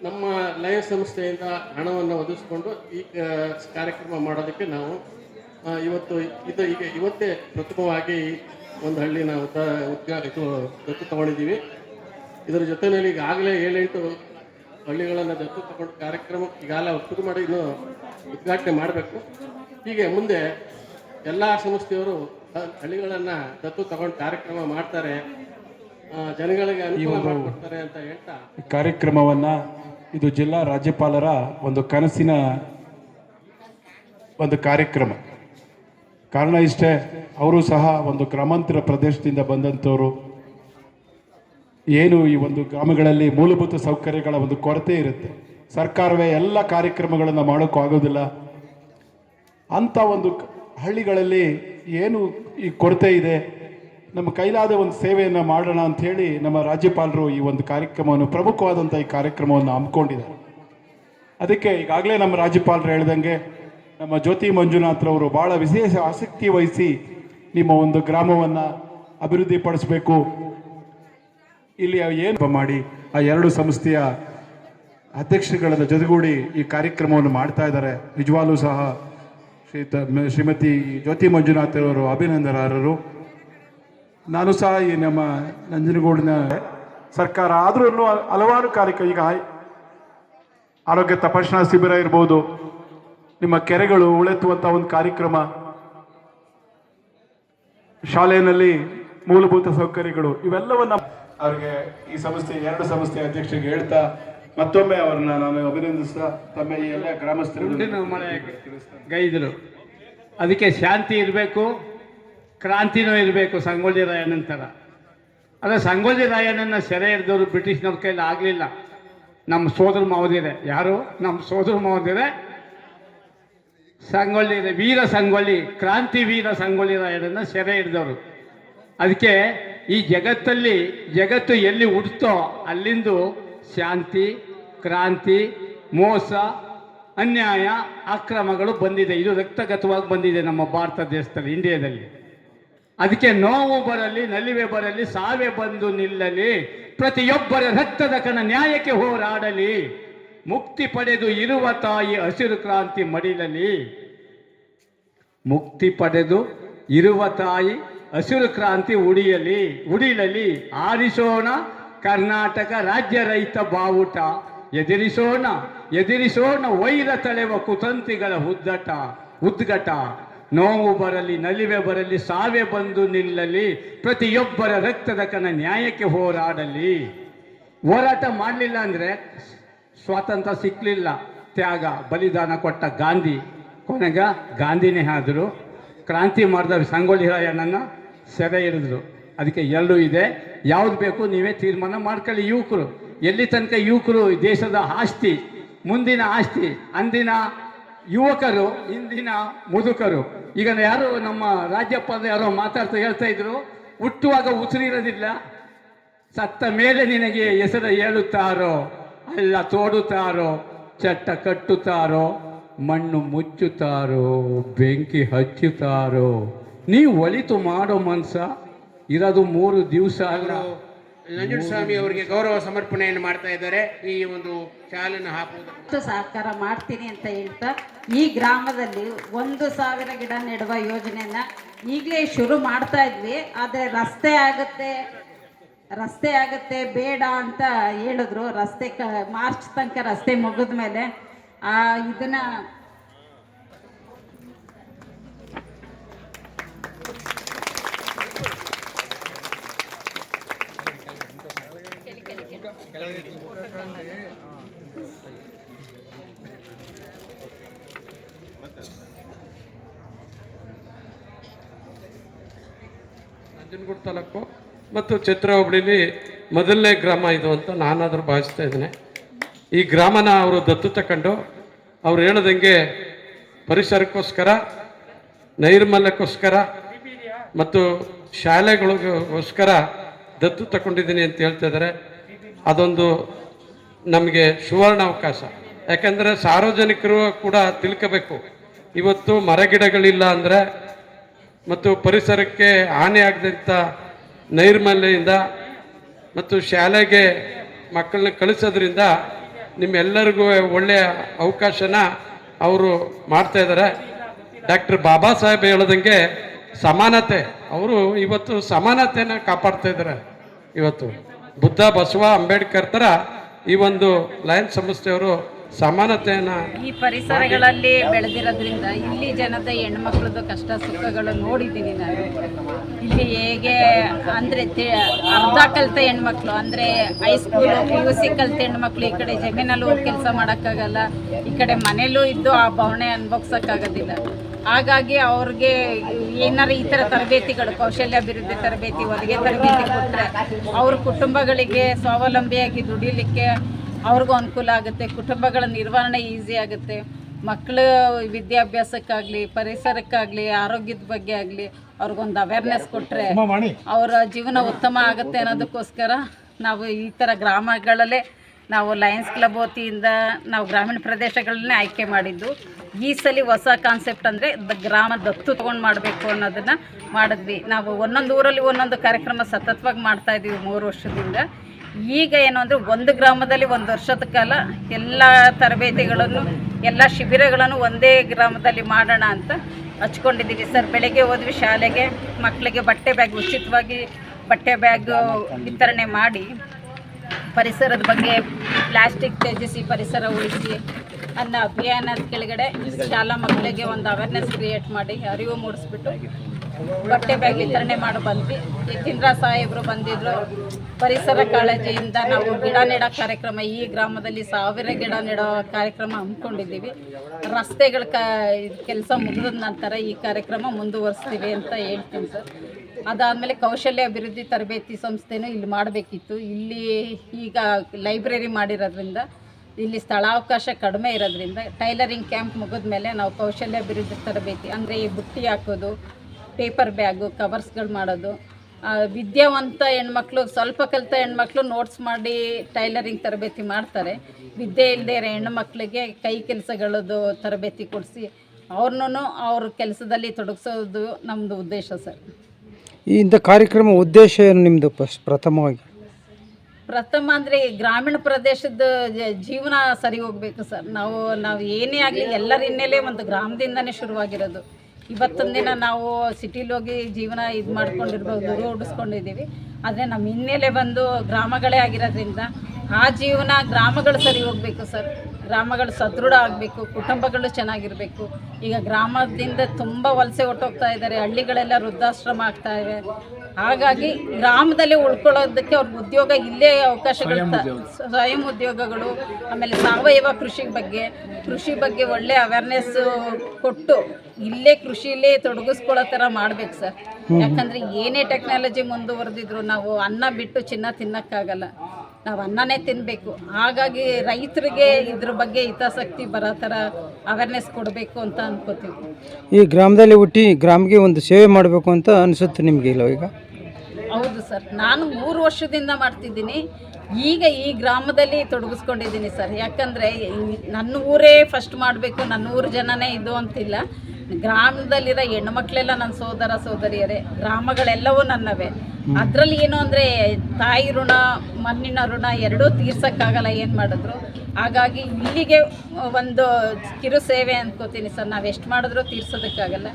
ನಮ್ಮ ಲಯ ಸಂಸ್ಥೆಯಿಂದ ಹಣವನ್ನು ಒದಗಿಸ್ಕೊಂಡು ಈ ಕಾರ್ಯಕ್ರಮ ಮಾಡೋದಕ್ಕೆ ನಾವು ಇವತ್ತು ಇದು ಈಗ ಇವತ್ತೇ ಪ್ರಥಮವಾಗಿ ಒಂದು ಹಳ್ಳಿ ನಾವು ಉದ್ಘಾ, ಇದು ದತ್ತು ತಗೊಂಡಿದ್ದೀವಿ. ಇದರ ಜೊತೆಯಲ್ಲಿ ಈಗಾಗಲೇ ಏಳೆಂಟು ಹಳ್ಳಿಗಳನ್ನು ದತ್ತು ತಗೊಂಡು ಕಾರ್ಯಕ್ರಮ ಈಗಾಗಲೇ ಶುರು ಮಾಡಿ ಇನ್ನು ಉದ್ಘಾಟನೆ ಮಾಡಬೇಕು. ಹೀಗೆ ಮುಂದೆ ಎಲ್ಲ ಸಂಸ್ಥೆಯವರು ಹಳ್ಳಿಗಳನ್ನು ದತ್ತು ತಗೊಂಡು ಕಾರ್ಯಕ್ರಮ ಮಾಡ್ತಾರೆ. ಜನಗಳಿಗೆ ಅನುಕೂಲ ಮಾಡಿಕೊಡ್ತಾರೆ ಅಂತ ಹೇಳ್ತಾ. ಈ ಕಾರ್ಯಕ್ರಮವನ್ನು ಇದು ಜಿಲ್ಲಾ ರಾಜ್ಯಪಾಲರ ಒಂದು ಕನಸಿನ ಒಂದು ಕಾರ್ಯಕ್ರಮ. ಕಾರಣ ಇಷ್ಟೇ ಅವರು ಸಹ ಒಂದು ಗ್ರಾಮಾಂತರ ಪ್ರದೇಶದಿಂದ ಬಂದಂಥವರು. ಏನು ಈ ಒಂದು ಗ್ರಾಮಗಳಲ್ಲಿ ಮೂಲಭೂತ ಸೌಕರ್ಯಗಳ ಒಂದು ಕೊರತೆ ಇರುತ್ತೆ. ಸರ್ಕಾರವೇ ಎಲ್ಲ ಕಾರ್ಯಕ್ರಮಗಳನ್ನು ಮಾಡೋಕ್ಕೂ ಆಗೋದಿಲ್ಲ. ಅಂಥ ಒಂದು ಹಳ್ಳಿಗಳಲ್ಲಿ ಏನು ಈ ಕೊರತೆ ಇದೆ? ನಮ್ಮ ಕೈಲಾದ ಒಂದು ಸೇವೆಯನ್ನು ಮಾಡೋಣ ಅಂತ ಹೇಳಿ ನಮ್ಮ ರಾಜ್ಯಪಾಲರು ಈ ಒಂದು ಕಾರ್ಯಕ್ರಮವನ್ನು ಪ್ರಮುಖವಾದಂಥ ಈ ಕಾರ್ಯಕ್ರಮವನ್ನು ಹಮ್ಮಿಕೊಂಡಿದ್ದಾರೆ. ಅದಕ್ಕೆ ಈಗಾಗಲೇ ನಮ್ಮ ರಾಜ್ಯಪಾಲರು ಹೇಳ್ದಂಗೆ ನಮ್ಮ ಜ್ಯೋತಿ ಮಂಜುನಾಥ್ರವರು ಭಾಳ ವಿಶೇಷ ಆಸಕ್ತಿ ವಹಿಸಿ ನಿಮ್ಮ ಒಂದು ಗ್ರಾಮವನ್ನು ಅಭಿವೃದ್ಧಿಪಡಿಸಬೇಕು ಇಲ್ಲಿ ಏನು ಮಾಡಿ ಆ ಎರಡು ಸಂಸ್ಥೆಯ ಅಧ್ಯಕ್ಷರುಗಳ ಜೊತೆಗೂಡಿ ಈ ಕಾರ್ಯಕ್ರಮವನ್ನು ಮಾಡ್ತಾ ಇದ್ದಾರೆ. ನಿಜವಾಗ್ಲೂ ಸಹ ಶ್ರೀ ಶ್ರೀಮತಿ ಜ್ಯೋತಿ ಮಂಜುನಾಥ್ ಅವರು ಅಭಿನಂದನಾರ್ಹರು. ನಾನು ಸಹ ಈ ನಮ್ಮ ನಂಜನಗೂಡಿನ ಸರ್ಕಾರ ಆದ್ರೂ ಹಲವಾರು ಕಾರ್ಯಕ್ರಮ ಈಗ ಆರೋಗ್ಯ ತಪಾಸಣಾ ಶಿಬಿರ ಇರ್ಬೋದು. ನಿಮ್ಮ ಕೆರೆಗಳು ಉಳೆತ್ತುವಂಥ ಒಂದು ಕಾರ್ಯಕ್ರಮ. ಶಾಲೆಯಲ್ಲಿ ಮೂಲಭೂತ ಸೌಕರ್ಯಗಳು ಇವೆಲ್ಲವನ್ನ ಅವರಿಗೆ ಈ ಸಂಸ್ಥೆ ಎರಡು ಸಂಸ್ಥೆ ಅಧ್ಯಕ್ಷರಿಗೆ ಹೇಳ್ತಾ ಮತ್ತೊಮ್ಮೆ ಅವರನ್ನ ನಾನು ಅಭಿನಂದಿಸ್ತಾ ತಮ್ಮ ಈ ಎಲ್ಲ ಗ್ರಾಮಸ್ಥರು ಗೈದರು. ಅದಕ್ಕೆ ಶಾಂತಿ ಇರಬೇಕು. ಕ್ರಾಂತಿನೂ ಇರಬೇಕು ಸಂಗೊಳ್ಳಿ ರಾಯಣ್ಣನ ಥರ. ಅದೇ ಸಂಗೊಳ್ಳಿ ರಾಯಣ್ಣನ ಸೆರೆ ಹಿಡಿದವರು ಬ್ರಿಟಿಷ್ನವ್ರ ಕೈಲಿ ಆಗಲಿಲ್ಲ. ನಮ್ಮ ಸೋದರ ಮಾವದಿರೆ. ಯಾರು? ನಮ್ಮ ಸೋದರ ಮಾವದಿರೆ ಸಂಗೊಳ್ಳಿ ವೀರ ಸಂಗೊಳ್ಳಿ, ಕ್ರಾಂತಿ ವೀರ ಸಂಗೊಳ್ಳಿ ರಾಯಣ್ಣನ ಸೆರೆ ಹಿಡಿದವರು ಅದಕ್ಕೆ ಈ ಜಗತ್ತಲ್ಲಿ, ಜಗತ್ತು ಎಲ್ಲಿ ಹುಡ್ತೋ ಅಲ್ಲಿಂದು ಶಾಂತಿ, ಕ್ರಾಂತಿ, ಮೋಸ, ಅನ್ಯಾಯ, ಅಕ್ರಮಗಳು ಬಂದಿದೆ. ಇದು ರಕ್ತಗತವಾಗಿ ಬಂದಿದೆ ನಮ್ಮ ಭಾರತ ದೇಶದಲ್ಲಿ, ಇಂಡಿಯಾದಲ್ಲಿ. ಅದಕ್ಕೆ ನೋವು ಬರಲಿ, ನಲಿವೆ ಬರಲಿ, ಸಾವೆ ಬಂದು ನಿಲ್ಲಲಿ, ಪ್ರತಿಯೊಬ್ಬರ ರಕ್ತದ ಕಣ ನ್ಯಾಯಕ್ಕೆ ಹೋರಾಡಲಿ, ಮುಕ್ತಿ ಪಡೆದು ಇರುವ ತಾಯಿ ಹಸಿರು ಕ್ರಾಂತಿ ಮಡಿಲಲಿ. ಮುಕ್ತಿ ಪಡೆದು ಇರುವ ತಾಯಿ ಹಸಿರು ಕ್ರಾಂತಿ ಉಡಿಯಲಿ, ಉಡಿಲಲಿ. ಆರಿಸೋಣ ಕರ್ನಾಟಕ ರಾಜ್ಯ ರೈತ ಬಾವುಟ, ಎದುರಿಸೋಣ ಎದುರಿಸೋಣ ವೈರ ತಳೆವ ಕುತಂತಿಗಳ ಉದ್ದಟ, ಉದ್ಗಟ. ನೋವು ಬರಲಿ, ನಲಿವೆ ಬರಲಿ, ಸಾವೆ ಬಂದು ನಿಲ್ಲಲಿ, ಪ್ರತಿಯೊಬ್ಬರ ರಕ್ತದ ಕನ ನ್ಯಾಯಕ್ಕೆ ಹೋರಾಡಲಿ. ಹೋರಾಟ ಮಾಡಲಿಲ್ಲ ಅಂದರೆ ಸ್ವಾತಂತ್ರ್ಯ ಸಿಕ್ಕಲಿಲ್ಲ ತ್ಯಾಗ, ಬಲಿದಾನ ಕೊಟ್ಟ ಗಾಂಧಿ. ಕೊನೆಗ ಗಾಂಧಿನೇ ಆದರು. ಕ್ರಾಂತಿ ಮಾಡಿದ ಸಂಗೊಳ್ಳಿ ರಾಯಣ್ಣನ ಸೆರೆ ಹಿಡಿದ್ರು. ಅದಕ್ಕೆ ಎರಡೂ ಇದೆ. ಯಾವ್ದು ಬೇಕು ನೀವೇ ತೀರ್ಮಾನ ಮಾಡ್ಕೊಳ್ಳಿ ಯುವಕರು. ಎಲ್ಲಿ ತನಕ ಯುವಕರು ದೇಶದ ಆಸ್ತಿ, ಮುಂದಿನ ಆಸ್ತಿ, ಅಂದಿನ ಯುವಕರು, ಇಂದಿನ ಮುದುಕರು. ಈಗ ಯಾರು ನಮ್ಮ ರಾಜ್ಯಪಾಲ ಯಾರೋ ಮಾತಾಡ್ತಾ ಹೇಳ್ತಾ ಇದ್ರು, ಹುಟ್ಟುವಾಗ ಉಸಿರಿರೋದಿಲ್ಲ. ಸತ್ತ ಮೇಲೆ ನಿನಗೆ ಹೆಸರು ಹೇಳುತ್ತಾರೋ, ಅಲ್ಲ ತೋಡುತ್ತಾರೋ, ಚಟ್ಟ ಕಟ್ಟುತ್ತಾರೋ, ಮಣ್ಣು ಮುಚ್ಚುತ್ತಾರೋ, ಬೆಂಕಿ ಹಚ್ಚುತ್ತಾರೋ. ನೀವು ಒಲಿತು ಮಾಡೋ ಮನ್ಸ ಇರೋದು ಮೂರು ದಿವಸ ಅಲ್ಲ. ನಂಜುಂಡಸ್ವಾಮಿ ಅವರಿಗೆ ಗೌರವ ಸಮರ್ಪಣೆಯನ್ನು ಮಾಡ್ತಾ ಇದ್ದಾರೆ. ಈ ಒಂದು ಶಾಲನ್ನು ಹಾಕುವುದು. ಸಹಕಾರ ಮಾಡ್ತೀನಿ ಅಂತ ಹೇಳ್ತಾ, ಈ ಗ್ರಾಮದಲ್ಲಿ ಒಂದು ಸಾವಿರ ಗಿಡ ನೆಡುವ ಯೋಜನೆಯನ್ನ ಈಗಲೇ ಶುರು ಮಾಡ್ತಾ ಇದ್ವಿ. ಆದರೆ ರಸ್ತೆ ಆಗುತ್ತೆ ರಸ್ತೆ ಆಗುತ್ತೆ, ಬೇಡ ಅಂತ ಹೇಳಿದ್ರು. ರಸ್ತೆ ಕ, ಮಾರ್ಚ್ ತನಕ ರಸ್ತೆ ಮುಗಿದ ಮೇಲೆ ಆ, ಇದನ್ನ ನಂಜನಗೂಡು ತಾಲೂಕು ಮತ್ತು ಚಿತ್ರ ಹೋಬಳಿಲಿ ಮೊದಲನೇ ಗ್ರಾಮ ಇದು ಅಂತ ನಾನಾದರೂ ಭಾವಿಸ್ತಾ ಇದ್ದೇನೆ. ಈ ಗ್ರಾಮನ ಅವರು ದತ್ತು ತಕೊಂಡು ಅವ್ರು ಹೇಳದಂಗೆ ಪರಿಸರಕ್ಕೋಸ್ಕರ, ನೈರ್ಮಲ್ಯಕ್ಕೋಸ್ಕರ ಮತ್ತು ಶಾಲೆಗಳಿಗೋಸ್ಕರ ದತ್ತು ತಗೊಂಡಿದ್ದೀನಿ ಅಂತ ಹೇಳ್ತಾ ಇದ್ದಾರೆ. ಅದೊಂದು ನಮಗೆ ಸುವರ್ಣ ಅವಕಾಶ. ಯಾಕಂದರೆ ಸಾರ್ವಜನಿಕರು ಕೂಡ ತಿಳ್ಕೋಬೇಕು. ಇವತ್ತು ಮರಗಿಡಗಳಿಲ್ಲ ಅಂದರೆ ಮತ್ತು ಪರಿಸರಕ್ಕೆ ಹಾನಿ ಆಗದಂಥ ನೈರ್ಮಲ್ಯದಿಂದ ಮತ್ತು ಶಾಲೆಗೆ ಮಕ್ಕಳನ್ನ ಕಳಿಸೋದ್ರಿಂದ ನಿಮ್ಮೆಲ್ಲರಿಗೂ ಒಳ್ಳೆಯ ಅವಕಾಶನ ಅವರು ಮಾಡ್ತಾ ಇದ್ದಾರೆ ಡಾಕ್ಟರ್ ಬಾಬಾ ಸಾಹೇಬ್ ಹೇಳದಂಗೆ ಸಮಾನತೆ. ಅವರು ಇವತ್ತು ಸಮಾನತೆನ ಕಾಪಾಡ್ತಾ ಇದ್ದಾರೆ ಇವತ್ತು ಬುದ್ಧ ಬಸವ ಅಂಬೇಡ್ಕರ್ ಥರ ಈ ಒಂದು ಲಯನ್ ಸಂಸ್ಥೆಯವರು ಸಮಾನತೆಯನ್ನು ಈ ಪರಿಸರಗಳಲ್ಲಿ ಬೆಳೆದಿರೋದ್ರಿಂದ ಇಲ್ಲಿ ಜನದ ಹೆಣ್ಮಕ್ಳದ್ದು ಕಷ್ಟ ಸುಖಗಳು ನೋಡಿದ್ದೀನಿ ನಾನು. ಇಲ್ಲಿ ಹೇಗೆ ಅಂದ್ರೆ ಅರ್ಧ ಕಲಿತ ಹೆಣ್ಮಕ್ಳು, ಅಂದ್ರೆ ಹೈಸ್ಕೂಲು ಪಿ ಯು ಸಿ ಕಲಿತ ಹೆಣ್ಮಕ್ಳು ಈ ಕಡೆ ಜಮೀನಲ್ಲೂ ಕೆಲಸ ಮಾಡೋಕ್ಕಾಗಲ್ಲ, ಈ ಕಡೆ ಮನೇಲೂ ಇದ್ದು ಆ ಭಾವನೆ ಅನುಭವಿಸೋಕ್ಕಾಗೋದಿಲ್ಲ. ಹಾಗಾಗಿ ಅವ್ರಿಗೆ ಏನಾರು ಈ ಥರ ತರಬೇತಿಗಳು ಕೌಶಲ್ಯ ಅಭಿವೃದ್ಧಿ ತರಬೇತಿ ಹೊಲಿಗೆ ತರಬೇತಿ ಕೊಟ್ಟರೆ ಅವ್ರ ಕುಟುಂಬಗಳಿಗೆ ಸ್ವಾವಲಂಬಿಯಾಗಿ ದುಡಿಲಿಕ್ಕೆ ಅವ್ರಿಗೂ ಅನುಕೂಲ ಆಗುತ್ತೆ. ಕುಟುಂಬಗಳ ನಿರ್ವಹಣೆ ಈಸಿ ಆಗುತ್ತೆ. ಮಕ್ಕಳ ವಿದ್ಯಾಭ್ಯಾಸಕ್ಕಾಗಲಿ ಪರಿಸರಕ್ಕಾಗಲಿ ಆರೋಗ್ಯದ ಬಗ್ಗೆ ಆಗಲಿ ಅವ್ರಿಗೊಂದು ಅವೇರ್ನೆಸ್ ಕೊಟ್ಟರೆ ಅವರ ಜೀವನ ಉತ್ತಮ ಆಗುತ್ತೆ ಅನ್ನೋದಕ್ಕೋಸ್ಕರ ನಾವು ಈ ಥರ ಗ್ರಾಮಗಳಲ್ಲೇ ನಾವು ಲಯನ್ಸ್ ಕ್ಲಬ್ ವತಿಯಿಂದ ನಾವು ಗ್ರಾಮೀಣ ಪ್ರದೇಶಗಳನ್ನೇ ಆಯ್ಕೆ ಮಾಡಿದ್ದು. ಈ ಸಲ ಹೊಸ ಕಾನ್ಸೆಪ್ಟ್ ಅಂದರೆ ದ ಗ್ರಾಮ ದತ್ತು ತೊಗೊಂಡು ಮಾಡಬೇಕು ಅನ್ನೋದನ್ನು ಮಾಡಿದ್ವಿ. ನಾವು ಒಂದೊಂದು ಊರಲ್ಲಿ ಒಂದೊಂದು ಕಾರ್ಯಕ್ರಮ ಸತತವಾಗಿ ಮಾಡ್ತಾ ಇದ್ದೀವಿ ಮೂರು ವರ್ಷದಿಂದ. ಈಗ ಏನು ಅಂದರೆ ಒಂದು ಗ್ರಾಮದಲ್ಲಿ ಒಂದು ವರ್ಷದ ಕಾಲ ಎಲ್ಲ ತರಬೇತಿಗಳನ್ನು, ಎಲ್ಲ ಶಿಬಿರಗಳನ್ನು ಒಂದೇ ಗ್ರಾಮದಲ್ಲಿ ಮಾಡೋಣ ಅಂತ ಹಚ್ಕೊಂಡಿದ್ದೀವಿ. ಸರ್, ಬೆಳಗ್ಗೆ ಹೋದ್ವಿ ಶಾಲೆಗೆ, ಮಕ್ಕಳಿಗೆ ಬಟ್ಟೆ ಬ್ಯಾಗ್ ಉಚಿತವಾಗಿ ಬಟ್ಟೆ ಬ್ಯಾಗ್ ವಿತರಣೆ ಮಾಡಿ. ಪರಿಸರದ ಬಗ್ಗೆ ಪ್ಲಾಸ್ಟಿಕ್ ತ್ಯಜಿಸಿ ಪರಿಸರ ಉಳಿಸಿ ಅನ್ನೋ ಅಭಿಯಾನದ ಕೆಳಗಡೆ ಶಾಲಾ ಮಕ್ಕಳಿಗೆ ಒಂದು ಅವೇರ್ನೆಸ್ ಕ್ರಿಯೇಟ್ ಮಾಡಿ ಅರಿವು ಮೂಡಿಸ್ಬಿಟ್ಟು ಬಟ್ಟೆ ಬ್ಯಾಗ್ ವಿತರಣೆ ಮಾಡಿ ಬಂದ್ವಿ. ಯತೀಂದ್ರ ಸಾಹೇಬರು ಬಂದಿದ್ರು. ಪರಿಸರ ಕಾಳಜಿಯಿಂದ ನಾವು ಗಿಡ ನೆಡೋ ಕಾರ್ಯಕ್ರಮ, ಈ ಗ್ರಾಮದಲ್ಲಿ ಸಾವಿರ ಗಿಡ ನೆಡೋ ಕಾರ್ಯಕ್ರಮ ಹಮ್ಮಿಕೊಂಡಿದ್ದೀವಿ. ರಸ್ತೆಗಳ ಕೆಲಸ ಮುಗಿದ ನಂತರ ಈ ಕಾರ್ಯಕ್ರಮ ಮುಂದುವರಿಸ್ತೀವಿ ಅಂತ ಹೇಳ್ತೀನಿ ಸರ್. ಅದಾದಮೇಲೆ ಕೌಶಲ್ಯ ಅಭಿವೃದ್ಧಿ ತರಬೇತಿ ಸಂಸ್ಥೆನೂ ಇಲ್ಲಿ ಮಾಡಬೇಕಿತ್ತು. ಇಲ್ಲಿ ಈಗ ಲೈಬ್ರರಿ ಮಾಡಿರೋದ್ರಿಂದ, ಇಲ್ಲಿ ಸ್ಥಳಾವಕಾಶ ಕಡಿಮೆ ಇರೋದ್ರಿಂದ ಟೈಲರಿಂಗ್ ಕ್ಯಾಂಪ್ ಮುಗಿದ ಮೇಲೆ ನಾವು ಕೌಶಲ್ಯ ಅಭಿವೃದ್ಧಿ ತರಬೇತಿ, ಅಂದರೆ ಈ ಬುಟ್ಟಿ ಹಾಕೋದು, ಪೇಪರ್ ಬ್ಯಾಗು, ಕವರ್ಸ್ಗಳು ಮಾಡೋದು ವಿದ್ಯಾವಂತ ಹೆಣ್ಮಕ್ಳು, ಸ್ವಲ್ಪ ಕಲಿತ ಹೆಣ್ಮಕ್ಳು ನೋಟ್ಸ್ ಮಾಡಿ ಟೈಲರಿಂಗ್ ತರಬೇತಿ ಮಾಡ್ತಾರೆ. ವಿದ್ಯೆ ಇಲ್ಲದೆ ಇರೋ ಹೆಣ್ಮಕ್ಳಿಗೆ ಕೈ ಕೆಲಸಗಳದ್ದು ತರಬೇತಿ ಕೊಡಿಸಿ, ಅವ್ರನ್ನೂ ಅವ್ರ ಕೆಲಸದಲ್ಲಿ ತೊಡಗಿಸೋದು ನಮ್ಮದು ಉದ್ದೇಶ ಸರ್. ಈ ಇಂಥ ಕಾರ್ಯಕ್ರಮ ಉದ್ದೇಶ ಏನು ನಿಮ್ಮದು ಫಸ್ಟ್ ಪ್ರಥಮವಾಗಿ? ಪ್ರಥಮ ಅಂದರೆ ಗ್ರಾಮೀಣ ಪ್ರದೇಶದ ಜೀವನ ಸರಿ ಹೋಗಬೇಕು ಸರ್. ನಾವು ನಾವು ಏನೇ ಆಗಲಿ ಎಲ್ಲರ ಹಿನ್ನೆಲೆ ಒಂದು ಗ್ರಾಮದಿಂದನೇ ಶುರುವಾಗಿರೋದು. ಇವತ್ತೊಂದು ದಿನ ನಾವು ಸಿಟಿಲಿ ಹೋಗಿ ಜೀವನ ಇದು ಮಾಡ್ಕೊಂಡಿರ್ಬೋದು ಓಡಿಸ್ಕೊಂಡಿದ್ದೀವಿ ಆದರೆ ನಮ್ಮ ಹಿನ್ನೆಲೆ ಬಂದು ಗ್ರಾಮಗಳೇ ಆಗಿರೋದ್ರಿಂದ ಆ ಜೀವನ ಗ್ರಾಮಗಳು ಸರಿ ಹೋಗಬೇಕು ಸರ್. ಗ್ರಾಮಗಳು ಸದೃಢ ಆಗಬೇಕು ಕುಟುಂಬಗಳು ಚೆನ್ನಾಗಿರಬೇಕು. ಈಗ ಗ್ರಾಮದಿಂದ ತುಂಬ ವಲಸೆ ಹೊಟ್ಟೋಗ್ತಾ ಇದ್ದಾರೆ ಹಳ್ಳಿಗಳೆಲ್ಲ ವೃದ್ಧಾಶ್ರಮ ಆಗ್ತಾ ಇವೆ. ಹಾಗಾಗಿ ಗ್ರಾಮದಲ್ಲಿ ಉಳ್ಕೊಳ್ಳೋದಕ್ಕೆ ಅವ್ರಿಗೆ ಉದ್ಯೋಗ ಇಲ್ಲೇ ಅವಕಾಶಗಳು ಸ್ವಯಂ ಉದ್ಯೋಗಗಳು ಆಮೇಲೆ ಸಾವಯವ ಕೃಷಿ ಬಗ್ಗೆ. ಕೃಷಿ ಬಗ್ಗೆ ಒಳ್ಳೆ ಅವೇರ್ನೆಸ್ ಕೊಟ್ಟು ಇಲ್ಲೇ ಕೃಷಿಲೇ ತೊಡಗಿಸ್ಕೊಳ್ಳೋ ಥರ ಮಾಡ್ಬೇಕು ಸರ್. ಯಾಕಂದರೆ ಏನೇ ಟೆಕ್ನಾಲಜಿ ಮುಂದುವರೆದಿದ್ರು ನಾವು ಅನ್ನ ಬಿಟ್ಟು ಚಿನ್ನ ತಿನ್ನೋಕ್ಕಾಗಲ್ಲ. ನಾವು ಅನ್ನನೇ ತಿನ್ನಬೇಕು ಹಾಗಾಗಿ ರೈತರಿಗೆ ಇದ್ರ ಬಗ್ಗೆ ಹಿತಾಸಕ್ತಿ ಬರೋ ಥರ ಅವೇರ್ನೆಸ್ ಕೊಡಬೇಕು ಅಂತ ಅನ್ಕೋತೀವಿ. ಈ ಗ್ರಾಮದಲ್ಲಿ ಹುಟ್ಟಿ ಗ್ರಾಮಗೆ ಒಂದು ಸೇವೆ ಮಾಡಬೇಕು ಅಂತ ಅನಿಸುತ್ತೆ ನಿಮಗೆ ಇಲ್ಲ ಈಗ? ಹೌದು ಸರ್. ನಾನು ಮೂರು ವರ್ಷದಿಂದ ಮಾಡ್ತಿದ್ದೀನಿ. ಈಗ ಈ ಗ್ರಾಮದಲ್ಲಿ ತೊಡಗಿಸ್ಕೊಂಡಿದ್ದೀನಿ ಸರ್. ಯಾಕಂದರೆ ನನ್ನ ಊರೇ ಫಸ್ಟ್ ಮಾಡಬೇಕು ನನ್ನ ಊರ ಜನನೇ ಇದು ಅಂತಿಲ್ಲ. ಗ್ರಾಮದಲ್ಲಿರೋ ಹೆಣ್ಮಕ್ಳೆಲ್ಲ ನನ್ನ ಸೋದರ ಸೋದರಿಯರೇ ಗ್ರಾಮಗಳೆಲ್ಲವೂ ನನ್ನವೇ. ಅದರಲ್ಲಿ ಏನು ಅಂದರೆ ತಾಯಿ ಋಣ ಮಣ್ಣಿನ ಋಣ ಎರಡೂ ತೀರ್ಸೋಕ್ಕಾಗಲ್ಲ ಏನು ಮಾಡಿದ್ರು? ಹಾಗಾಗಿ ಇಲ್ಲಿಗೆ ಒಂದು ಕಿರು ಸೇವೆ ಅಂದ್ಕೋತೀನಿ ಸರ್. ನಾವು ಎಷ್ಟು ಮಾಡಿದ್ರೂ ತೀರ್ಸೋದಕ್ಕಾಗಲ್ಲ.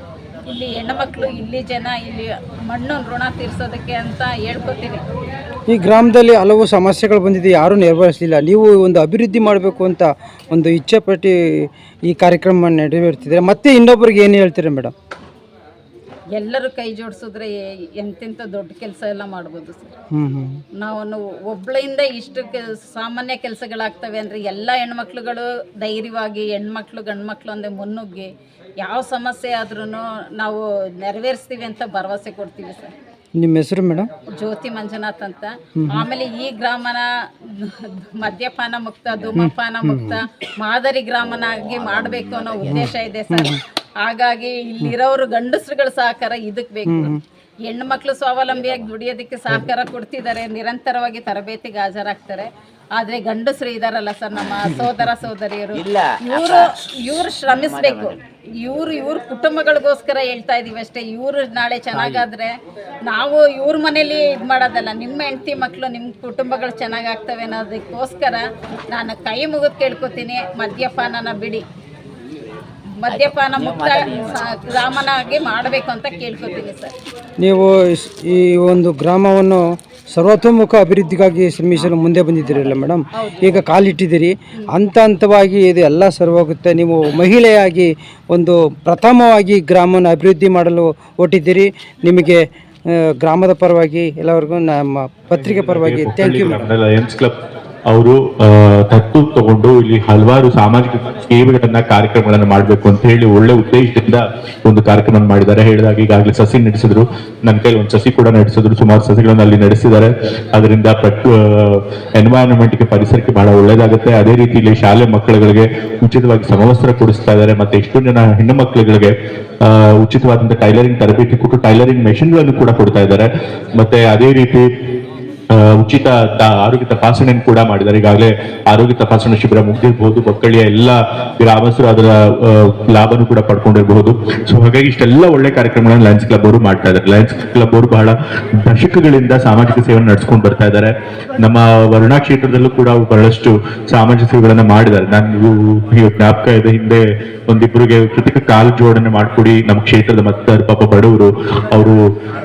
ಇಲ್ಲಿ ಹೆಣ್ಣುಮಕ್ಳು ಇಲ್ಲಿ ಜನ ಇಲ್ಲಿ ಮಣ್ಣು ಋಣ ತೀರಿಸೋದಕ್ಕೆ ಅಂತ ಹೇಳ್ಕೊತೀನಿ ಈ ಗ್ರಾಮದಲ್ಲಿ ಹಲವು ಸಮಸ್ಯೆಗಳು ಬಂದಿದೆ ಯಾರೂ ನಿರ್ವಹಿಸಲಿಲ್ಲ. ನೀವು ಒಂದು ಅಭಿವೃದ್ಧಿ ಮಾಡಬೇಕು ಅಂತ ಒಂದು ಇಚ್ಛೆ ಪಟ್ಟಿ ಈ ಕಾರ್ಯಕ್ರಮ ನೆರವೇರ್ತಿದ್ದೀರಾ? ಮತ್ತೆ ಇನ್ನೊಬ್ಬರಿಗೆ ಏನು ಹೇಳ್ತೀರಾ ಮೇಡಮ್ ಎಲ್ಲರೂ ಕೈ ಜೋಡಿಸಿದ್ರೆ ಎಂತೆಂಥ ದೊಡ್ಡ ಕೆಲಸ ಎಲ್ಲ ಮಾಡ್ಬೋದು ಸರ್. ಹ್ಞೂ ಹ್ಞೂ ನಾವು ಒಬ್ಬಳಿಂದ ಇಷ್ಟು ಕೆ ಸಾಮಾನ್ಯ ಕೆಲಸಗಳಾಗ್ತವೆ ಅಂದರೆ ಎಲ್ಲ ಹೆಣ್ಮಕ್ಳುಗಳು ಧೈರ್ಯವಾಗಿ ಹೆಣ್ಮಕ್ಳು ಗಂಡ್ಮಕ್ಳು ಅಂದರೆ ಮುನ್ನುಗ್ಗಿ ಯಾವ ಸಮಸ್ಯೆ ಆದ್ರೂ ನಾವು ನೆರವೇರಿಸ್ತೀವಿ ಅಂತ ಭರವಸೆ ಕೊಡ್ತೀವಿ ಸರ್. ನಿಮ್ಮ ಹೆಸರು ಮೇಡಮ್? ಜ್ಯೋತಿ ಮಂಜುನಾಥ್ ಅಂತ. ಆಮೇಲೆ ಈ ಗ್ರಾಮನ ಮದ್ಯಪಾನ ಮುಕ್ತ ಧೂಮಪಾನ ಮುಕ್ತ ಮಾದರಿ ಗ್ರಾಮನಾಗಿ ಮಾಡಬೇಕು ಅನ್ನೋ ಉದ್ದೇಶ ಇದೆ ಸರ್. ಹಾಗಾಗಿ ಇಲ್ಲಿರೋರು ಗಂಡಸರುಗಳ ಸಹಕಾರ ಇದಕ್ಕೆ ಬೇಕು. ಹೆಣ್ಣು ಮಕ್ಕಳು ಸ್ವಾವಲಂಬಿಯಾಗಿ ದುಡಿಯೋದಕ್ಕೆ ಸಹಕಾರ ಕೊಡ್ತಿದ್ದಾರೆ ನಿರಂತರವಾಗಿ ತರಬೇತಿಗೆ ಹಾಜರಾಗ್ತಾರೆ. ಆದ್ರೆ ಗಂಡಸರು ಇದಾರಲ್ಲ ಸರ್ ನಮ್ಮ ಸೋದರ ಸೋದರಿಯರು. ಇವರು ಇವ್ರು ಶ್ರಮಿಸ್ಬೇಕು. ಇವ್ರು ಇವ್ರ ಕುಟುಂಬಗಳಿಗೋಸ್ಕರ ಹೇಳ್ತಾ ಇದೀವಿ ಅಷ್ಟೇ ಇವ್ರು ನಾಳೆ ಚೆನ್ನಾಗಾದ್ರೆ ನಾವು ಇವ್ರ ಮನೇಲಿ ಇದು ಮಾಡೋದಲ್ಲ ನಿಮ್ಮ ಹೆಂಡತಿ ಮಕ್ಕಳು ನಿಮ್ಮ ಕುಟುಂಬಗಳು ಚೆನ್ನಾಗಾಗ್ತವೆ ಅನ್ನೋದಕ್ಕೋಸ್ಕರ ನಾನು ಕೈ ಮುಗಿದು ಕೇಳ್ಕೊತೀನಿ ಮದ್ಯಪಾನನ ಬಿಡಿ. ಮದ್ಯಪಾನ ಮುಕ್ತ ಗ್ರಾಮನಾಗಿ ಮಾಡಬೇಕು ಅಂತ ಕೇಳ್ಕೊತೀನಿ ಸರ್. ನೀವು ಈ ಒಂದು ಗ್ರಾಮವನ್ನು ಸರ್ವತೋಮುಖ ಅಭಿವೃದ್ಧಿಗಾಗಿ ಶ್ರಮಿಸಲು ಮುಂದೆ ಬಂದಿದ್ದೀರಲ್ಲ ಮೇಡಮ್? ಈಗ ಕಾಲಿಟ್ಟಿದ್ದೀರಿ. ಹಂತ ಹಂತವಾಗಿ ಇದು ಎಲ್ಲ ಸರ್ವಾಗುತ್ತೆ. ನೀವು ಮಹಿಳೆಯಾಗಿ ಒಂದು ಪ್ರಥಮವಾಗಿ ಗ್ರಾಮವನ್ನು ಅಭಿವೃದ್ಧಿ ಮಾಡಲು ಹೊಟ್ಟಿದ್ದೀರಿ ನಿಮಗೆ ಗ್ರಾಮದ ಪರವಾಗಿ ಎಲ್ಲರಿಗೂ ನಮ್ಮ ಪತ್ರಿಕೆ ಪರವಾಗಿ ಥ್ಯಾಂಕ್ ಯು ಮೇಡಮ್ ಅವರು ದತ್ತು ತಗೊಂಡು ಇಲ್ಲಿ ಹಲವಾರು ಸಾಮಾಜಿಕ ಸೇವೆಗಳನ್ನ, ಕಾರ್ಯಕ್ರಮಗಳನ್ನ ಮಾಡಬೇಕು ಅಂತ ಹೇಳಿ ಒಳ್ಳೆ ಉದ್ದೇಶದಿಂದ ಒಂದು ಕಾರ್ಯಕ್ರಮ ಮಾಡಿದ್ದಾರೆ. ಹೇಳಿದಾಗ ಈಗಾಗಲೇ ಸಸಿ ನಡೆಸಿದ್ರು. ನನ್ನ ಕೈಲಿ ಒಂದು ಸಸಿ ಕೂಡ ನಡೆಸಿದ್ರು. ಸುಮಾರು ಸಸಿಗಳನ್ನು ಅಲ್ಲಿ ನಡೆಸಿದ್ದಾರೆ. ಅದರಿಂದ ಎನ್ವೈರನ್ಮೆಂಟ್ಗೆ ಪರಿಸರಕ್ಕೆ ಬಹಳ ಒಳ್ಳೇದಾಗುತ್ತೆ. ಅದೇ ರೀತಿ ಇಲ್ಲಿ ಶಾಲೆ ಮಕ್ಕಳುಗಳಿಗೆ ಉಚಿತವಾಗಿ ಸಮವಸ್ತ್ರ ಕೊಡಿಸ್ತಾ ಇದ್ದಾರೆ. ಮತ್ತೆ ಎಷ್ಟೋ ಜನ ಹೆಣ್ಣು ಮಕ್ಕಳುಗಳಿಗೆ ಉಚಿತವಾದಂತಹ ಟೈಲರಿಂಗ್ ತರಬೇತಿ ಕೊಟ್ಟು ಟೈಲರಿಂಗ್ ಮೆಷಿನ್ಗಳನ್ನು ಕೂಡ ಕೊಡ್ತಾ ಇದ್ದಾರೆ. ಮತ್ತೆ ಅದೇ ರೀತಿ ಉಚಿತ ಆರೋಗ್ಯ ತಪಾಸಣೆಯನ್ನು ಕೂಡ ಮಾಡಿದ್ದಾರೆ. ಈಗಾಗಲೇ ಆರೋಗ್ಯ ತಪಾಸಣಾ ಶಿಬಿರ ಮುಗಿದಿರಬಹುದು ಮಕ್ಕಳಿಯ ಎಲ್ಲ ಗ್ರಾಮಸ್ಥರು ಅದರ ಲಾಭನೂ ಕೂಡ ಪಡ್ಕೊಂಡಿರಬಹುದು. ಸೊ ಹಾಗಾಗಿ ಇಷ್ಟೆಲ್ಲ ಒಳ್ಳೆ ಕಾರ್ಯಕ್ರಮಗಳನ್ನು ಲಯನ್ಸ್ ಕ್ಲಬ್ ಅವರು ಮಾಡ್ತಾ ಇದ್ದಾರೆ. ಲಯನ್ಸ್ ಕ್ಲಬ್ ಅವರು ಬಹಳ ದಶಕಗಳಿಂದ ಸಾಮಾಜಿಕ ಸೇವೆಯನ್ನು ನಡೆಸ್ಕೊಂಡು ಬರ್ತಾ ಇದ್ದಾರೆ. ನಮ್ಮ ವರ್ಣಾ ಕ್ಷೇತ್ರದಲ್ಲೂ ಕೂಡ ಬಹಳಷ್ಟು ಸಾಮಾಜಿಕ ಸೇವೆಗಳನ್ನ ಮಾಡಿದ್ದಾರೆ. ನಾನು ಜ್ಞಾಪಕ ಇದೆ ಹಿಂದೆ ಒಂದಿಬ್ಬರಿಗೆ ಕೃತಕ ಕಾಲು ಜೋಡಣೆ ಮಾಡ್ಕೊಡಿ. ನಮ್ಮ ಕ್ಷೇತ್ರದ ಮತ್ತೆ ಪಾಪ ಬಡವರು, ಅವರು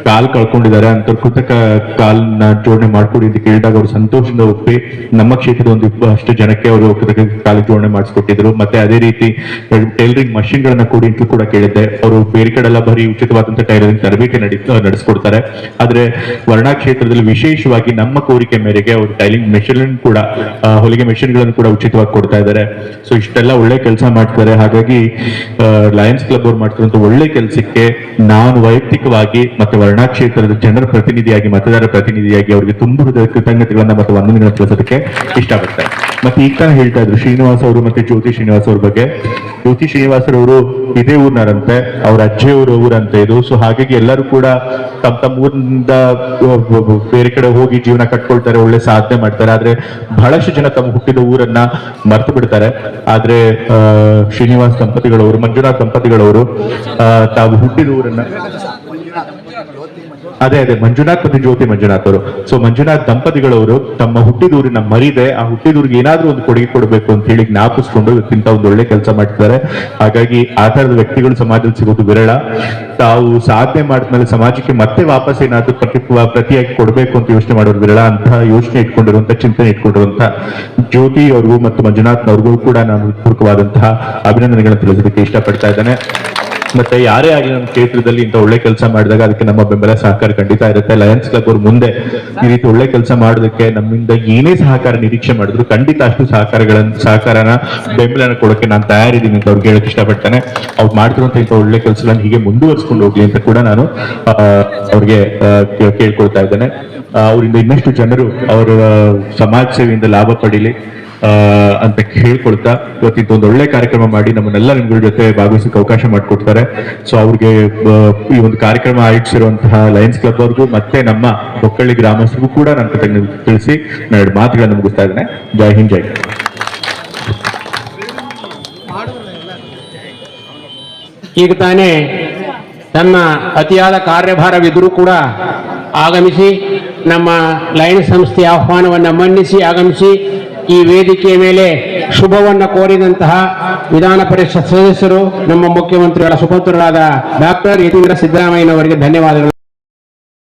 ಕಾಲ್ ಕಳ್ಕೊಂಡಿದ್ದಾರೆ. ಅಂತ ಕೃತಕ ಕಾಲ್ನ ಜೋಡಣೆ ಮಾಡ್ಕೊಡಿ ಅಂತ ಕೇಳಿದಾಗ ಅವರು ಸಂತೋಷದಿಂದ ಒಪ್ಪಿ ನಮ್ಮ ಕ್ಷೇತ್ರದ ಒಂದು ಅಷ್ಟು ಜನಕ್ಕೆ ಅವರು ಕಾಲಿ ಜೋಡಣೆ ಮಾಡಿಸ್ಕೊಟ್ಟಿದ್ರು. ಮತ್ತೆ ಅದೇ ರೀತಿ ಟೈಲರಿಂಗ್ ಮಷಿನ್ ಗಳನ್ನ ಕೊಡಿ ಕೂಡ ಕೇಳಿದ್ದೆ. ಅವರು ಬೇರೆ ಕಡೆ ಎಲ್ಲ ಬರೀ ಉಚಿತವಾದಂತಹ ಟೈಲರಿಂಗ್ ತರಬೇತಿ ನಡಿ ನಡೆಸ್ಕೊಡ್ತಾರೆ. ಆದ್ರೆ ವರ್ಣಾ ಕ್ಷೇತ್ರದಲ್ಲಿ ವಿಶೇಷವಾಗಿ ನಮ್ಮ ಕೋರಿಕೆ ಮೇರೆಗೆ ಅವರು ಟೈಲಿಂಗ್ ಮೆಷಿನ್ ಕೂಡ ಹೊಲಿಗೆ ಮೆಷಿನ್ಗಳನ್ನು ಕೂಡ ಉಚಿತವಾಗಿ ಕೊಡ್ತಾ ಇದ್ದಾರೆ. ಸೊ ಇಷ್ಟೆಲ್ಲ ಒಳ್ಳೆ ಕೆಲಸ ಮಾಡ್ತಾರೆ ಹಾಗಾಗಿ ಲಯನ್ಸ್ ಕ್ಲಬ್ ಅವ್ರು ಮಾಡ್ತಿರುವಂತ ಒಳ್ಳೆ ಕೆಲಸಕ್ಕೆ ನಾನು ವೈಯಕ್ತಿಕವಾಗಿ ಮತ್ತೆ ವರ್ಣಾ ಕ್ಷೇತ್ರದ ಜನರ ಪ್ರತಿನಿಧಿಯಾಗಿ, ಮತದಾರರ ಪ್ರತಿನಿಧಿಯಾಗಿ ಅವರಿಗೆ ತುಂಬ ಹೃದಯ ಕೃತಜ್ಞತೆಗಳನ್ನ ಮತ್ತು ವಂದನೆಗಳನ್ನ ತಿಳಿಸೋದಕ್ಕೆ ಇಷ್ಟಪಡ್ತಾರೆ ಮತ್ತೆ ಈಗ ಹೇಳ್ತಾ ಇದ್ರು ಶ್ರೀನಿವಾಸ್ ಅವರು ಮತ್ತೆ ಜ್ಯೋತಿ ಶ್ರೀನಿವಾಸ್ ಅವ್ರ ಬಗ್ಗೆ. ಜ್ಯೋತಿ ಶ್ರೀನಿವಾಸರವರು ಇದೇ ಊರ್ನರಂತೆ ಅವ್ರ ಊರ ಊರಂತೆ ಇದು. ಸೊ ಹಾಗಾಗಿ ಎಲ್ಲರೂ ಕೂಡ ತಮ್ಮ ತಮ್ಮ ಊರಿಂದ ಬೇರೆ ಕಡೆ ಹೋಗಿ ಜೀವನ ಕಟ್ಕೊಳ್ತಾರೆ, ಒಳ್ಳೆ ಸಾಧನೆ ಮಾಡ್ತಾರೆ. ಆದ್ರೆ ಬಹಳಷ್ಟು ಜನ ತಮ್ಮ ಹುಟ್ಟಿದ ಊರನ್ನ ಮರ್ತು ಬಿಡ್ತಾರೆ. ಆದ್ರೆ ಶ್ರೀನಿವಾಸ ದಂಪತಿಗಳವರು, ಮಂಜುನಾಥ್ ದಂಪತಿಗಳವರು ತಾವು ಹುಟ್ಟಿದ ಊರನ್ನ ಅದೇ ಅದೇ, ಮಂಜುನಾಥ್ ಮತ್ತು ಜ್ಯೋತಿ ಮಂಜುನಾಥ್ ಅವರು. ಸೊ ಮಂಜುನಾಥ್ ದಂಪತಿಗಳವರು ತಮ್ಮ ಹುಟ್ಟಿದೂರಿನ ಮರಿದೆ, ಆ ಹುಟ್ಟಿದೂರಿಗೆ ಏನಾದ್ರೂ ಒಂದು ಕೊಡುಗೆ ಕೊಡಬೇಕು ಅಂತ ಹೇಳಿ ಜ್ಞಾಪಿಸ್ಕೊಂಡು ಇವತ್ತಿಂತ ಒಂದು ಒಳ್ಳೆ ಕೆಲಸ ಮಾಡ್ತಿದ್ದಾರೆ. ಹಾಗಾಗಿ ಆ ತರದ ವ್ಯಕ್ತಿಗಳು ಸಮಾಜದಲ್ಲಿ ಸಿಗೋದು ವಿರಳ. ತಾವು ಸಾಧನೆ ಮಾಡಿದ್ಮೇಲೆ ಸಮಾಜಕ್ಕೆ ಮತ್ತೆ ವಾಪಸ್ ಏನಾದ್ರೂ ಪ್ರತಿ ಪ್ರತಿಯಾಗಿ ಕೊಡಬೇಕು ಅಂತ ಯೋಚನೆ ಮಾಡೋರು ವಿರಳ ಅಂತ ಯೋಚನೆ ಇಟ್ಕೊಂಡಿರುವಂತ ಚಿಂತನೆ ಇಟ್ಕೊಂಡಿರುವಂತಹ ಜ್ಯೋತಿ ಅವ್ರಿಗೂ ಮತ್ತು ಮಂಜುನಾಥ್ ಅವ್ರಿಗೂ ಕೂಡ ನಾನು ಪೂರ್ವಕವಾದಂತಹ ಅಭಿನಂದನೆಗಳನ್ನು ತಿಳಿಸೋದಕ್ಕೆ ಇಷ್ಟಪಡ್ತಾ ಇದ್ದೇನೆ. ಮತ್ತೆ ಯಾರೇ ಆಗಲಿ ನಮ್ಮ ಕ್ಷೇತ್ರದಲ್ಲಿ ಇಂಥ ಒಳ್ಳೆ ಕೆಲಸ ಮಾಡಿದಾಗ ಅದಕ್ಕೆ ನಮ್ಮ ಬೆಂಬಲ ಸಹಕಾರ ಖಂಡಿತ ಇರುತ್ತೆ. ಲಯನ್ಸ್ ಕ್ಲಬ್ ಅವ್ರು ಮುಂದೆ ಈ ರೀತಿ ಒಳ್ಳೆ ಕೆಲಸ ಮಾಡೋದಕ್ಕೆ ನಮ್ಮಿಂದ ಏನೇ ಸಹಕಾರ ನಿರೀಕ್ಷೆ ಮಾಡಿದ್ರು ಖಂಡಿತ ಅಷ್ಟು ಸಹಕಾರಗಳನ್ನ ಸಹಕಾರನ ಬೆಂಬಲನ ಕೊಡೋಕೆ ನಾನು ತಯಾರಿದ್ದೀನಿ ಅಂತ ಅವ್ರಿಗೆ ಹೇಳಕ್ ಇಷ್ಟಪಡ್ತೇನೆ. ಅವ್ರು ಮಾಡ್ತಿರುವಂತ ಇಂಥ ಒಳ್ಳೆ ಕೆಲಸಗಳನ್ನ ಹೀಗೆ ಮುಂದುವರ್ಸ್ಕೊಂಡು ಹೋಗ್ಲಿ ಅಂತ ಕೂಡ ನಾನು ಅವ್ರಿಗೆ ಕೇಳ್ಕೊಳ್ತಾ ಇದ್ದೇನೆ. ಅವರಿಂದ ಇನ್ನಷ್ಟು ಜನರು ಅವರ ಸಮಾಜ ಸೇವೆಯಿಂದ ಲಾಭ ಪಡೀಲಿ. ಅಂತ ಹೇಳ್ಕೊಳ್ತಾ ಇವತ್ತಿದ್ದು ಒಂದು ಒಳ್ಳೆ ಕಾರ್ಯಕ್ರಮ ಮಾಡಿ ನಮ್ಮನ್ನೆಲ್ಲ ನಿಮ್ಗಳ ಜೊತೆ ಭಾಗವಹಿಸಕ್ಕೆ ಅವಕಾಶ ಮಾಡಿಕೊಡ್ತಾರೆ ಸೊ ಅವ್ರಿಗೆ ಈ ಒಂದು ಕಾರ್ಯಕ್ರಮ ಆಯೋಜಿಸಿರುವಂತಹ ಲಯನ್ಸ್ ಕ್ಲಬ್ ಅವ್ರಿಗೂ ಮತ್ತೆ ನಮ್ಮ ಒಕ್ಕಳ್ಳಿ ಗ್ರಾಮಸ್ಥರಿಗೂ ಕೂಡ ನನ್ನ ತಿಳಿಸಿ ಎರಡು ಮಾತುಗಳನ್ನು ಮುಗಿಸ್ತಾ ಇದ್ದೇನೆ ಜೈ ಹಿಂದ್, ಜೈ. ಈಗ ತಾನೇ ತನ್ನ ಅತಿಯಾದ ಕಾರ್ಯಭಾರವಿದ್ರೂ ಕೂಡ ಆಗಮಿಸಿ ನಮ್ಮ ಲಯನ್ ಸಂಸ್ಥೆಯ ಆಹ್ವಾನವನ್ನು ಮನ್ನಿಸಿ ಆಗಮಿಸಿ ಈ ವೇದಿಕೆಯ ಮೇಲೆ ಶುಭವನ್ನು ಕೋರಿದಂತಹ ವಿಧಾನ ಪರಿಷತ್ ಸದಸ್ಯರು, ನಮ್ಮ ಮುಖ್ಯಮಂತ್ರಿಗಳ ಸುಪುತ್ರರಾದ ಡಾಕ್ಟರ್ ಯತೀಂದ್ರ ಸಿದ್ದರಾಮಯ್ಯನವರಿಗೆ ಧನ್ಯವಾದಗಳು.